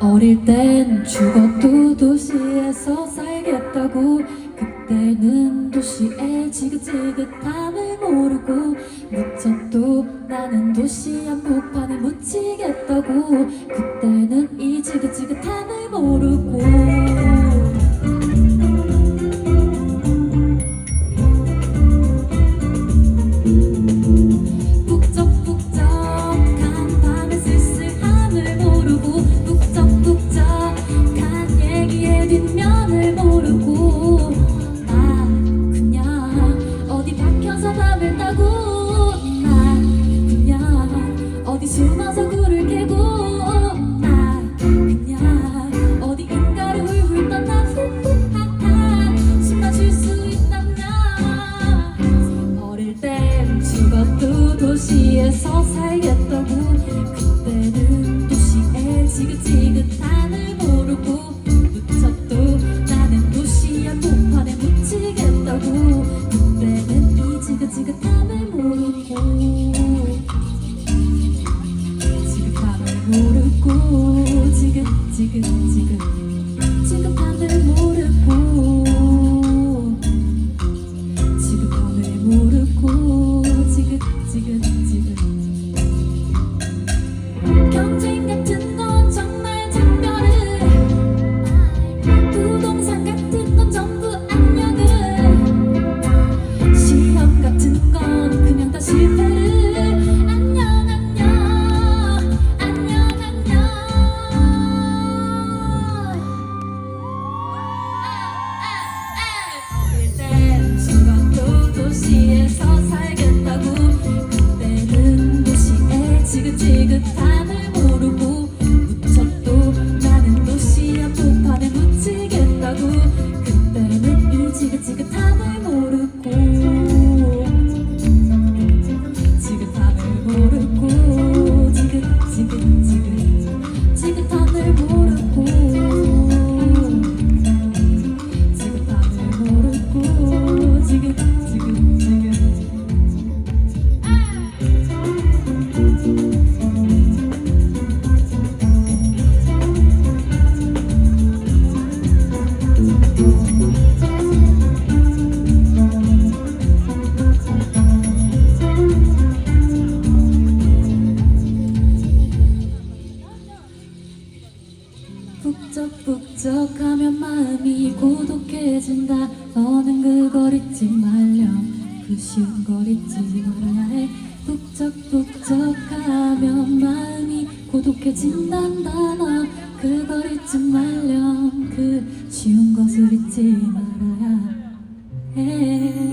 어릴 땐 죽어도 도시에서 살겠다고 그때는 도시의 지긋지긋함을 모르고 묻혀도 나는 도시 한복판에 묻히겠다고 땐 죽어도 도시에서 살겠다고. 그때는 도시의 지긋지긋함을 모르고 묻혀도 나는 도시 한복판에 묻히겠다고. 그때는 이 지긋지긋함을 모르고 지긋함을 모르고 지긋지긋 죽 북적북적하면 마음이 고독해진다. 너는 그걸 잊지 말렴. 그 쉬운 걸 잊지 말아야 해. 북적북적하면 마음이 고독해진단다 너. 그걸 잊지 말렴. 그 쉬운 것을 잊지 말아야 해